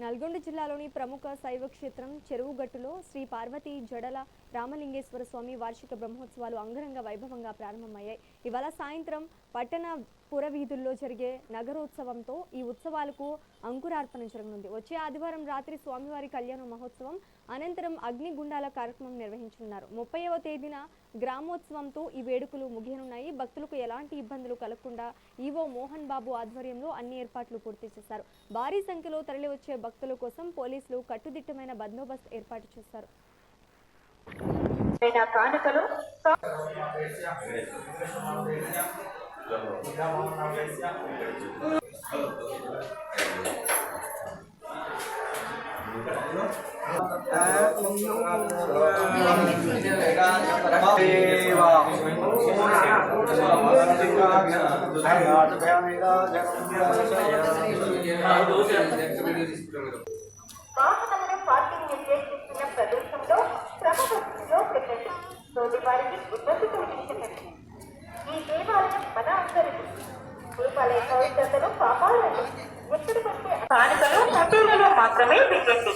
నల్గొండ జిల్లాలోని ప్రముఖ శైవ క్షేత్రం చెరువుగట్టులో శ్రీ పార్వతీ జడల రామలింగేశ్వర స్వామి వార్షిక బ్రహ్మోత్సవాలు అంగరంగ వైభవంగా ప్రారంభమయ్యాయి. ఇవాళ సాయంత్రం పట్టణ పురవీధుల్లో జరిగే నగరోత్సవంతో ఈ ఉత్సవాలకు అంకురార్పణ జరగనుంది. వచ్చే ఆదివారం రాత్రి స్వామివారి కళ్యాణ మహోత్సవం అనంతరం అగ్నిగుండాల కార్యక్రమం నిర్వహించనున్నారు. ముప్పైవ తేదీన గ్రామోత్సవంతో ఈ వేడుకలు ముగియనున్నాయి. భక్తులకు ఎలాంటి ఇబ్బందులు కలగకుండా ఈవో మోహన్ బాబు ఆధ్వర్యంలో అన్ని ఏర్పాట్లు పూర్తి చేశారు. భారీ సంఖ్యలో తరలివచ్చే భక్తుల కోసం పోలీసులు కట్టుదిట్టమైన బందోబస్తు ఏర్పాటు చేశారు. వాహనములు పార్కింగ్ నిర్దేశిస్తున్న ప్రదేశంలో క్రమపద్ధతిలో పెట్టండి. తోటి వారికి ఇబ్బంది కలిగించకండి ఈ దేవాలయం మన అందరిది. దేవాలయ పవిత్రతను కాపాడండి. ఎక్కడి స్థానికలు హోటళ్ళలో మాత్రమే పెట్టండి.